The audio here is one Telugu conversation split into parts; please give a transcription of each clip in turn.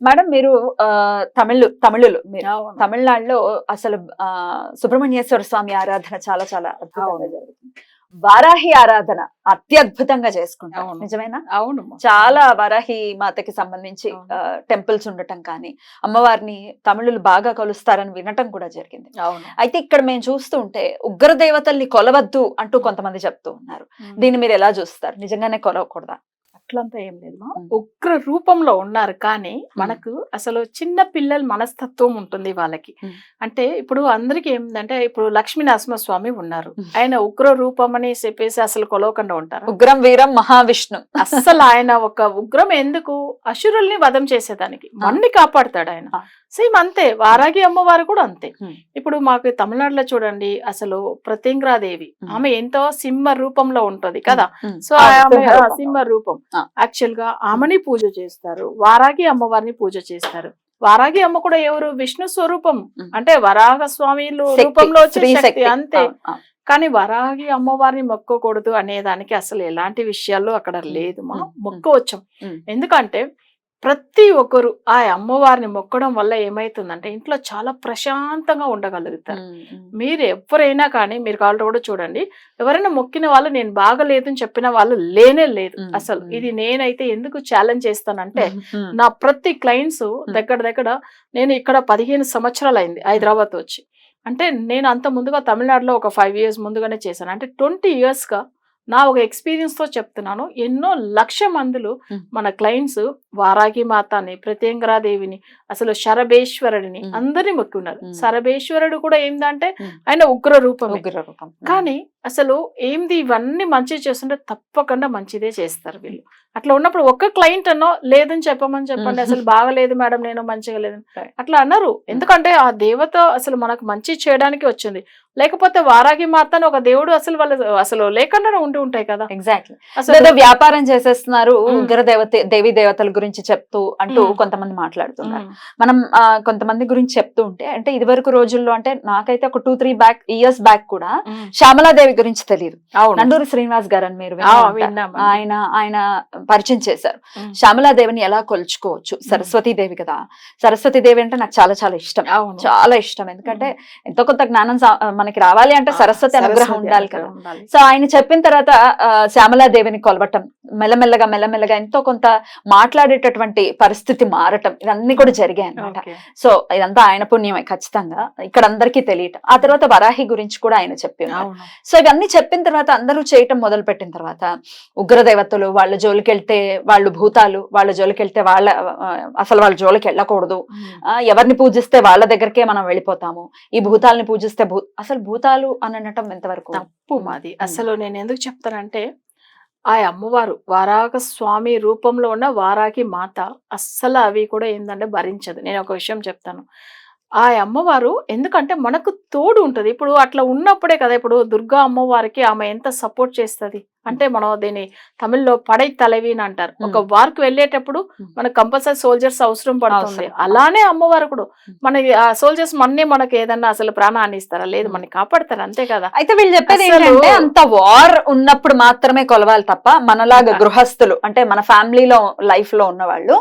మేడం మీరు ఆ, తమిళ్ తమిళులు. మీరు అవును. తమిళనాడులో అసలు ఆ సుబ్రహ్మణ్యేశ్వర స్వామి ఆరాధన చాలా చాలా అద్భుతంగా అవును. జరుగుతుంది. వారాహి ఆరాధన అత్యద్భుతంగా చేసుకుంటారు. అవును. నిజమేనా? అవునమ్మా చాలా వారాహి మాతకి సంబంధించి అవును. టెంపుల్స్ ఉండటం కానీ అమ్మవారిని తమిళులు బాగా కొలుస్తారని వినటం కూడా జరిగింది. అవును. అయితే ఇక్కడ మేము చూస్తూ ఉంటే ఉగ్ర దేవతల్ని కొలవద్దు అంటూ కొంతమంది చెప్తూ ఉన్నారు. దీన్ని మీరు ఎలా చూస్తారు? నిజంగానే కొలవకూడదా? అట్లంతా ఏం లేదు. ఉగ్ర రూపంలో ఉన్నారు. కానీ మనకు అసలు చిన్న పిల్లల మనస్తత్వం ఉంటుంది వాళ్ళకి. అంటే ఇప్పుడు అందరికి ఏంటంటే ఇప్పుడు లక్ష్మీ నరసింహస్వామి ఉన్నారు. ఆయన ఉగ్ర రూపం అని చెప్పేసి అసలు కొలవకుండా ఉంటారు? ఉగ్రం వీరం మహావిష్ణు. అస్సలు ఆయన ఒక ఉగ్రం ఎందుకు? అసురుల్ని వధం చేసేదానికి. మన్ని కాపాడతాడు ఆయన. సేమ్ అంతే. వారాగి అమ్మవారు కూడా అంతే. ఇప్పుడు మాకు తమిళనాడులో చూడండి అసలు ప్రత్యంగ్రాదేవి. ఉమ్. ఆమె ఎంతో సింహ రూపంలో ఉంటది కదా. సో ఆమె సింహ రూపం. యాక్చువల్గా ఆమెని పూజ చేస్తారు వారాగి అమ్మవారిని పూజ చేస్తారు వారాగి అమ్మ కూడా ఎవరు విష్ణు స్వరూపం. అంటే వరాహ స్వామిలు రూపంలో శక్తి. అంతే. కానీ వరాగి అమ్మవారిని మొక్కకూడదు అనే దానికి అసలు ఎలాంటి విషయాలు అక్కడ. లేదు మా ఉమ్. మొక్కవచ్చు. ఎందుకంటే ప్రతి ఒక్కరు ఆ అమ్మవారిని మొక్కడం వల్ల ఏమైతుందంటే ఇంట్లో చాలా ప్రశాంతంగా ఉండగలుగుతారు. మీరు ఎవరైనా కానీ మీరు కాళ్ళు కూడా చూడండి ఎవరైనా మొక్కిన వాళ్ళు నేను బాగలేదు అని చెప్పిన వాళ్ళు లేనే లేదు. అసలు. ఇది నేనైతే ఎందుకు ఛాలెంజ్ చేస్తానంటే. నా ప్రతి క్లయింట్స్ దగ్గర దగ్గర నేను ఇక్కడ పదిహేను సంవత్సరాలు అయింది హైదరాబాద్ వచ్చి అంటే నేను అంత ముందుగా తమిళనాడులో ఒక ఫైవ్ ఇయర్స్ ముందుగానే చేశాను అంటే ట్వంటీ గా నా ఒక experience తో చెప్తున్నాను ఎన్నో లక్ష మందులు. మన క్లయింట్స్ వారాగి మాతాని ప్రత్యంగరాదేవిని అసలు శరభేశ్వరుడిని. అందరినీ మొక్కి ఉన్నారు మ్మ్. శరభేశ్వరుడు కూడా మ్మ్. ఆయన ఉగ్ర రూపమే ఉగ్ర రూపం కానీ అసలు ఏంది ఇవన్నీ మంచి చేస్తుంటే తప్పకుండా మంచిదే చేస్తారు వీళ్ళు అట్లా ఉన్నప్పుడు ఒక్క క్లయింట్ అన్నో లేదని చెప్పమని చెప్పండి. అసలు బాగలేదు మేడం నేను మంచిగా లేదు Right. అట్లా అన్నారు ఎందుకంటే ఆ దేవత అసలు మనకు మంచి చేయడానికి వచ్చింది లేకపోతే వారాగి మాత ఒక దేవుడు అసలు వాళ్ళు అసలు లేకుండానే ఉండి ఉంటాయి కదా. ఎగ్జాక్ట్లీ అసలు వ్యాపారం చేసేస్తున్నారు. ఉగ్ర దేవత దేవి దేవతల గురించి చెప్తూ అంటూ. కొంతమంది మాట్లాడుతున్నారు. మనం కొంతమంది గురించి చెప్తూ ఉంటే అంటే ఇదివరకు రోజుల్లో అంటే నాకైతే ఒక two three back years back కూడా. శ్యామలాదేవి గురించి తెలియదు. నండూరి శ్రీనివాస్ గారు అని మీరు. ఆయన ఆయన పరిచయం చేశారు. శ్యామలాదేవిని ఎలా కొలుచుకోవచ్చు? సరస్వతీదేవి కదా. సరస్వతీదేవి అంటే నాకు చాలా చాలా ఇష్టం. చాలా ఇష్టం. ఎందుకంటే ఎంతో కొంత జ్ఞానం మనకి రావాలి అంటే సరస్వతి అనుగ్రహం ఉండాలి కదా. సో ఆయన చెప్పిన తర్వాత శ్యామలాదేవిని కొలవటం మెల్లమెల్లగా మెల్లమెల్లగా ఎంతో కొంత మాట్లాడేటటువంటి పరిస్థితి మారటం ఇవన్నీ కూడా జరిగాయి అన్నమాట. ఓకే. సో ఇదంతా ఆయన పుణ్యమే ఖచ్చితంగా. ఇక్కడ అందరికీ తెలియటం. ఆ తర్వాత వరాహి గురించి కూడా ఆయన చెప్పి ఉన్నారు. అవును. సో ఇవన్నీ చెప్పిన తర్వాత అందరూ చేయటం మొదలు పెట్టిన తర్వాత ఉగ్రదేవతలు వాళ్ళ జోలికి వెళ్తే వాళ్ళు భూతాలు వాళ్ళ జోలికి వెళ్తే వాళ్ళ అసలు వాళ్ళ జోలికి వెళ్ళకూడదు. ఎవరిని పూజిస్తే వాళ్ళ దగ్గరకే మనం వెళ్ళిపోతాము. ఈ భూతాలని పూజిస్తే భూ అసలు భూతాలు అని అనటం ఎంతవరకు? తప్పు మాది. అసలు నేను ఎందుకు చెప్తానంటే ఆ అమ్మవారు వారాగ స్వామి రూపంలో ఉన్న వారాకి మాత అస్సలు అవి కూడా ఏంటంటే భరించదు. నేను ఒక విషయం చెప్తాను. ఆ అమ్మవారు ఎందుకంటే మనకు తోడు ఉంటది. ఇప్పుడు అట్లా ఉన్నప్పుడే కదా ఇప్పుడు దుర్గా అమ్మవారికి ఆమె ఎంత సపోర్ట్ చేస్తది? అంటే మనం దీన్ని తమిళ్ళో పడై తలవి అని అంటారు ఒక. వార్కి వెళ్ళేటప్పుడు. మనకు కంపల్సరీ సోల్జర్స్ అవసరం పడుతుంది. అలానే అమ్మవారు కూడా ఆ సోల్జర్స్ మన్నే మనకి ఏదన్నా అసలు ప్రాణాన్ని ఇస్తారా లేదు. మనకి కాపాడతారు అంతే కదా అయితే వీళ్ళు చెప్పేది ఏంటంటే అంత వార్ ఉన్నప్పుడు మాత్రమే కొలవాలి తప్ప మనలాగా. గృహస్థులు అంటే మన ఫ్యామిలీలో లైఫ్లో ఉన్న వాళ్ళు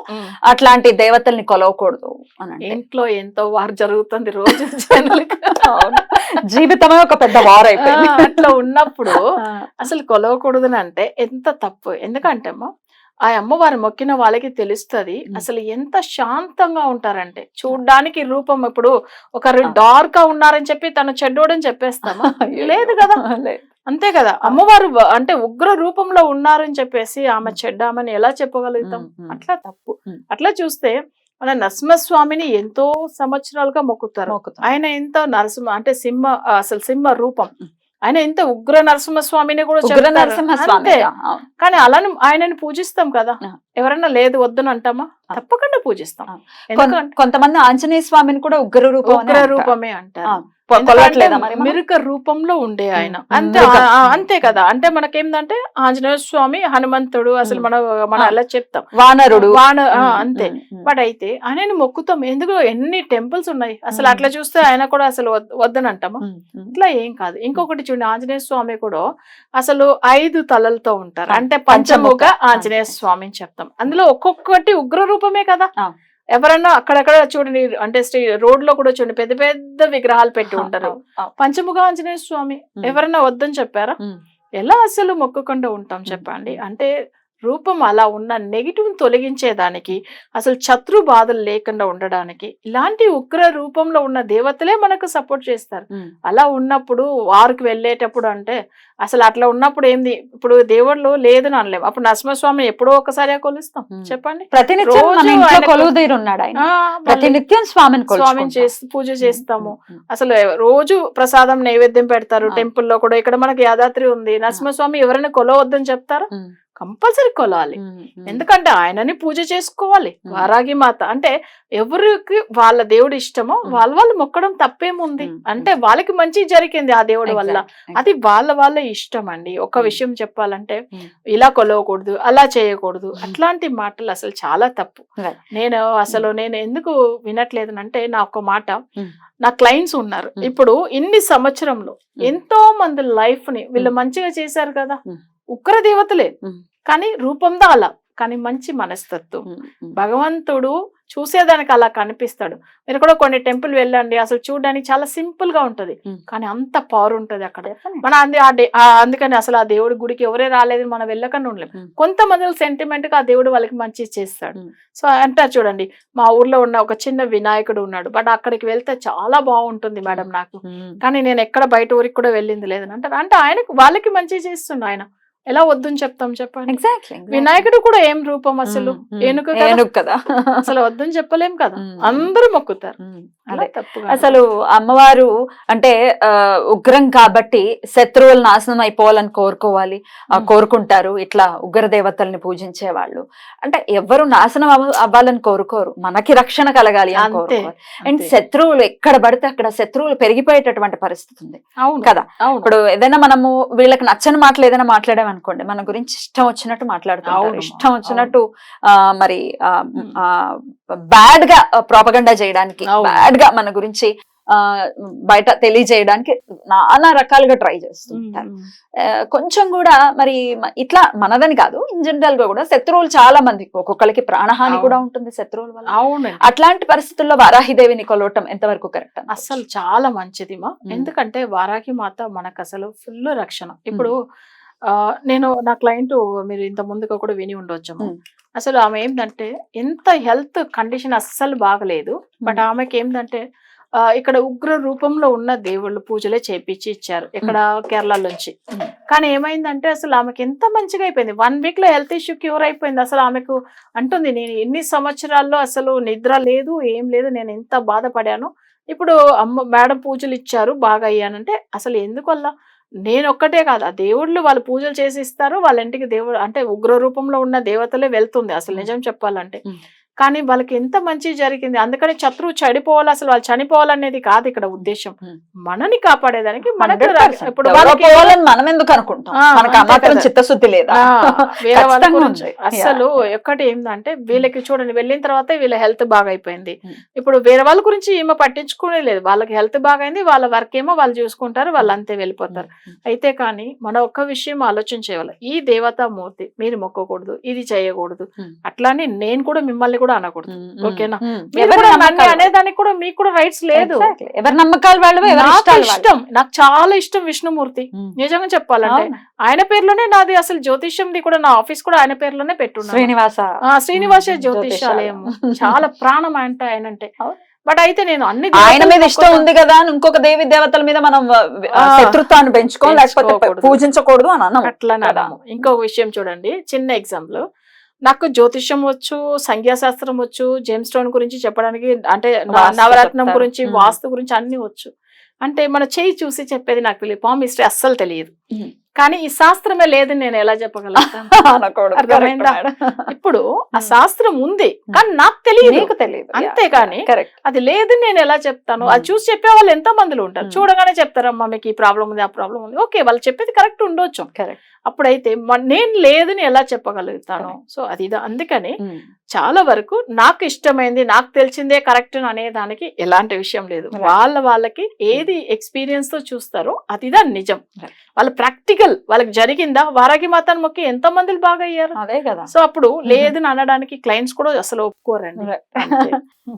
అట్లాంటి దేవతల్ని కొలవకూడదు. ఇంట్లో ఎంతో వారు జరుగుతుంది రోజు జనాలకు. జీవితమే ఒక పెద్ద వార్ అయిపోయింది అట్లా ఉన్నప్పుడు అసలు అంటే ఎంత తప్పు ఎందుకంటే అమ్మా ఆ అమ్మవారి మొక్కిన వాళ్ళకి తెలుస్తది. అసలు ఎంత శాంతంగా ఉంటారంటే చూడ్డానికి రూపం ఇప్పుడు ఒకరు. డార్క్గా ఉన్నారని చెప్పి తను చెడ్డోడని చెప్పేస్తామా. లేదు కదా. అంతే కదా అమ్మవారు అంటే ఉగ్ర రూపంలో ఉన్నారని చెప్పేసి ఆమె చెడ్డామని ఎలా చెప్పగలుగుతాం. అట్లా తప్పు. అట్లా చూస్తే మన నరసింహస్వామిని ఎంతో సంవత్సరాలుగా మొక్కుతారు మొక్కుతాం. ఆయన ఎంతో నరసింహ అంటే సింహ అసలు సింహ రూపం. ఆయన ఎంత ఉగ్ర నరసింహస్వామిని కూడా ఉగ్ర. నరసింహస్వామి. కానీ అలానే ఆయనని పూజిస్తాం కదా ఆ. ఎవరన్నా లేదు వద్దని అంటామా. తప్పకుండా పూజిస్తాం. కొంతమంది ఆంజనేయ స్వామిని కూడా ఉగ్ర రూపం ఉగ్ర. రూపమే అంటారు? మిరుక రూపంలో ఉండే ఆయన. అంతే అంతే కదా. అంటే మనకేందంటే ఆంజనేయ స్వామి హనుమంతుడు అసలు. మన మనం. అలా చెప్తాం. వానరుడు. వాన అంతే. బట్ అయితే ఆయనని మొక్కుతాం. ఎందుకు ఎన్ని టెంపుల్స్ ఉన్నాయి. అసలు. అట్లా చూస్తే ఆయన కూడా అసలు వద్- వద్దనంటామా. ఇట్లా ఏం కాదు. ఇంకొకటి చూడండి ఆంజనేయ స్వామి కూడా అసలు ఐదు తలలతో ఉంటారు. అంటే పంచముఖ. ఆంజనేయ స్వామి అని చెప్తాం. అందులో ఒక్కొక్కటి ఉగ్ర రూపమే కదా. ఎవరన్నా అక్కడక్కడ చూడండి అంటే రోడ్లో కూడా చూడండి పెద్ద పెద్ద విగ్రహాలు పెట్టి ఉంటారు పంచముఖ ఆంజనేయ స్వామి. ఎవరన్నా వద్దని చెప్పారా. ఎలా అసలు మొక్కకుండా ఉంటాం చెప్పండి. అంటే రూపం అలా ఉన్న నెగిటివ్ తొలగించేదానికి అసలు శత్రు బాధలు లేకుండా ఉండడానికి ఇలాంటి ఉగ్ర రూపంలో ఉన్న దేవతలే మనకు సపోర్ట్ చేస్తారు. అలా ఉన్నప్పుడు వారికి వెళ్ళేటప్పుడు అంటే అసలు అట్లా ఉన్నప్పుడు ఏంది? ఇప్పుడు దేవుళ్ళు లేదని అనలేం అప్పుడు నరసింహస్వామిని ఎప్పుడో ఒకసారి కొలుస్తాం. చెప్పండి. ప్రతినిత్యం స్వామిని స్వామిని. చేస్తూ పూజ చేస్తాము. అసలు రోజు ప్రసాదం నైవేద్యం పెడతారు. ఆ. టెంపుల్లో కూడా ఇక్కడ మనకి యాదాద్రి ఉంది. నరసింహస్వామి ఎవరైనా కొలవద్దని చెప్తారా? కంపల్సరీ కొలాలి ఉమ్. ఎందుకంటే ఆయనని పూజ చేసుకోవాలి. వారాగి మాత అంటే ఎవరికి వాళ్ళ దేవుడు ఇష్టమో. వాళ్ళ వాళ్ళు మొక్కడం తప్పేముంది. అంటే వాళ్ళకి మంచి జరిగింది ఆ దేవుడి వల్ల. అది వాళ్ళ వాళ్ళ ఇష్టం అండి ఒక. విషయం చెప్పాలంటే. ఇలా కొలవకూడదు అలా చేయకూడదు. అట్లాంటి మాటలు అసలు చాలా తప్పు. నేను అసలు నేను ఎందుకు వినట్లేదు అంటే నా ఒక మాట. నా క్లయింట్స్ ఉన్నారు. ఇప్పుడు ఇన్ని సంవత్సరంలో. ఎంతో మంది లైఫ్ని వీళ్ళు. మంచిగా చేశారు కదా. ఉగ్ర దేవతలే. కానీ రూపందా అలా కానీ మంచి మనస్తత్వం. భగవంతుడు చూసేదానికి అలా కనిపిస్తాడు మీరు కూడా కొన్ని టెంపుల్ వెళ్ళండి అసలు చూడడానికి చాలా సింపుల్గా ఉంటది. కానీ అంత పవర్ ఉంటది అక్కడ. మన అంది అందుకని అసలు ఆ దేవుడి గుడికి ఎవరే రాలేదు మనం వెళ్ళకుండా ఉండలేం ఉమ్. కొంతమంది సెంటిమెంట్గా ఆ దేవుడు వాళ్ళకి మంచి చేస్తాడు. సో అంటారు చూడండి మా ఊర్లో ఉన్న ఒక చిన్న వినాయకుడు ఉన్నాడు బట్ అక్కడికి వెళ్తే చాలా బాగుంటుంది మేడం నాకు. కానీ నేను ఎక్కడ బయట ఊరికి కూడా వెళ్ళింది లేదని అంటారు అంటే ఆయనకు వాళ్ళకి మంచి చేస్తుండు ఆయన ఎలా వద్దని చెప్తాం చెప్పండి? Exactly. వినాయకుడు కూడా ఏం రూపం అసలు. ఏనుగు కదా? ఏనుగు కదా? అసలు వద్దని చెప్పలేం కదా. అందరూ మొక్కుతారు. అలా తప్పుగా అసలు అమ్మవారు అంటే ఉగ్రం కాబట్టి శత్రువులు నాశనం అయిపోవాలని కోరుకోవాలి. కోరుకుంటారు. ఇట్లా ఉగ్ర దేవతల్ని పూజించే వాళ్ళు. అంటే ఎవరు నాశనం అవ్వ- అవ్వాలని కోరుకోరు. మనకి రక్షణ కలగాలి అని అండ్. శత్రువులు ఎక్కడ పడితే అక్కడ శత్రువులు పెరిగిపోయేటటువంటి పరిస్థితి ఉంది అవును కదా? ఇప్పుడు ఏదైనా మనము వీళ్ళకి నచ్చని మాటలు ఏదైనా మాట్లాడామనుకోండి మన గురించి ఇష్టం వచ్చినట్టు మాట్లాడుతుంటారు. అవును, ఇష్టం వచ్చినట్టు ఆ, మరి. బ్యాడ్గా ప్రాపగండా చేయడానికి. బ్యాడ్గా మన గురించి బయట తెలియజేయడానికి నానా రకాలుగా ట్రై చేస్తుంటారు. కొంచెం కూడా మరి ఇట్లా మనదని కాదు. ఇన్ జనరల్గా కూడా శత్రువులు చాలా మంది. ఒక్కొక్కరికి ప్రాణహాని కూడా. ఉంటుంది శత్రువుల వల్ల. అట్లాంటి పరిస్థితుల్లో వారాహిదేవిని కొలవటం ఎంతవరకు కరెక్ట్ అసలు చాలా మంచిది మా. ఎందుకంటే వారాకి మాత మనకు అసలు ఫుల్ రక్షణ. ఇప్పుడు ఆ, నేను నా క్లయింట్ మీరు ఇంత ముందుగా కూడా విని ఉండొచ్చు ఉమ్. అసలు ఆమె ఏంటంటే ఎంత హెల్త్ కండిషన్ అస్సలు బాగలేదు. బట్ ఆమెకి ఏంటంటే ఆ, ఇక్కడ ఉగ్ర రూపంలో ఉన్న దేవుళ్ళు పూజలే చేపించి ఇచ్చారు ఇక్కడ కేరళ నుంచి. ఉమ్. కానీ ఏమైందంటే అసలు ఆమెకి ఎంత మంచిగా అయిపోయింది. వన్ వీక్లో హెల్త్ ఇష్యూ క్యూర్ అయిపోయింది. అసలు ఆమెకు అంటుంది నేను ఎన్ని సంవత్సరాల్లో అసలు నిద్ర లేదు ఏం లేదు నేను ఎంత బాధపడాను. ఇప్పుడు అమ్మ మేడం పూజలు ఇచ్చారు బాగా అయ్యానంటే అసలు ఎందువల్ల నేను ఒక్కటే కాదు? ఆ దేవుళ్ళు వాళ్ళు పూజలు చేసి ఇస్తారు వాళ్ళ ఇంటికి దేవుడు అంటే ఉగ్ర రూపంలో ఉన్న దేవతలే వెళ్తుంది అసలు నిజం చెప్పాలంటే. కానీ వాళ్ళకి ఎంత మంచి జరిగింది అందుకని శత్రువు చెడిపోవాలి అసలు వాళ్ళు చనిపోవాలనేది కాదు ఇక్కడ ఉద్దేశం. మనని కాపాడేదానికి మనకు 100%. ఇప్పుడు ఎవరో వాళ్ళకి పోవాలని మనం ఎందుకు అనుకుంటాం ఆ, మనకు ఆ అంతే మాత్రం కదా. చిత్తశుద్ధి లేదా. అసలు. ఒక్కటి ఏంటంటే వీళ్ళకి చూడండి వెళ్ళిన తర్వాత వీళ్ళ హెల్త్ బాగా అయిపోయింది. ఇప్పుడు వేరే వాళ్ళ గురించి ఈమె పట్టించుకునే లేదు వాళ్ళకి హెల్త్ బాగైంది వాళ్ళ వర్క్ ఏమో వాళ్ళు చూసుకుంటారు వాళ్ళు అంతే వెళ్ళిపోతారు అయితే కానీ మన ఒక్క విషయం ఆలోచించేవాళ్ళు ఈ దేవతామూర్తి మీరు మొక్కకూడదు ఇది చేయకూడదు. అట్లానే నేను కూడా మిమ్మల్ని కూడా అనకూడదు ఓకేనా? అనేదానికి కూడా మీకు కూడా రైట్స్ లేదు. ఎవరి నమ్మకాలు వాళ్ళు నాకు. ఇష్టం నాకు చాలా ఇష్టం విష్ణుమూర్తి. నిజంగా చెప్పాలంటే. ఆయన పేరులోనే నాది అసలు జ్యోతిష్యంది కూడా నా ఆఫీస్ కూడా ఆయన పేరులోనే పెట్టున్నాను శ్రీనివాస శ్రీనివాస జ్యోతిషాలయం. చాలా ప్రాణం అంటే ఆయన అంటే. బట్ అయితే నేను అన్ని ఆయన మీద ఇష్టం. ఉంది కదా అని ఇంకొక దేవి దేవతల మీద మనం శత్రుత్వాన్ని పెంచుకో లేకపోతే. పూజించకూడదు అని అన్నాం అట్లా కదా. అనము. ఇంకో విషయం చూడండి చిన్న ఎగ్జాంపుల్ నాకు జ్యోతిష్యం వచ్చు సంఖ్యాశాస్త్రం వచ్చు జెమ్ స్టోన్ గురించి చెప్పడానికి అంటే నవరత్నం. గురించి. వాస్తు గురించి అన్ని వచ్చు అంటే మన చేయి చూసి చెప్పేది నాకు తెలియదు పామ్ హిస్టరీ అస్సలు తెలియదు. కానీ ఈ శాస్త్రమే లేదని నేను ఎలా madam. ఇప్పుడు ఆ ఉమ్. శాస్త్రం ఉంది కానీ నాకు తెలియదు నీకు తెలియదు అంతేగాని కరెక్ట్ అది లేదని నేను ఎలా చెప్తాను? అది ఉమ్. చూసి చెప్పే వాళ్ళు ఎంతో మందిలో ఉంటారు. చూడగానే చెప్తారమ్మా మీకు ఈ ప్రాబ్లం ఉంది ఆ ప్రాబ్లం ఉంది. ఓకే వాళ్ళు చెప్పేది కరెక్ట్ ఉండొచ్చు. కరెక్ట్ అప్పుడైతే నేను లేదని ఎలా చెప్పగలుగుతాను. సో అది ఇదా- అందుకని చాలా వరకు నాకు ఇష్టమైంది నాకు తెలిసిందే కరెక్ట్ అనే దానికి ఎలాంటి విషయం లేదు. వాళ్ళ వాళ్ళకి ఏది ఎక్స్పీరియన్స్తో చూస్తారో అదిదా నిజం. వాళ్ళ ప్రాక్టికల్ వాళ్ళకి జరిగిందా? వారాగి మాతాన్ని మొక్కి ఎంతో మంది బాగా అయ్యారు అదే కదా. సో అప్పుడు లేదని అనడానికి క్లయింట్స్ కూడా అసలు ఒప్పుకోరండి.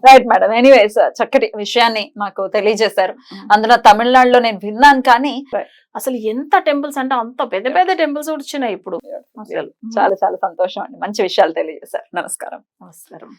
రైట్ మేడం ఎనీవేస్ చక్కటి విషయాన్ని మాకు తెలియజేశారు. అందులో తమిళనాడులో నేను విన్నాను కానీ అసలు ఎంత టెంపుల్స్ అంటే అంత పెద్ద పెద్ద టెంపుల్స్ వచ్చినాయి ఇప్పుడు. చాలా చాలా సంతోషం అండి. మంచి విషయాలు తెలియజేశారు. నమస్కారం. నమస్కారం.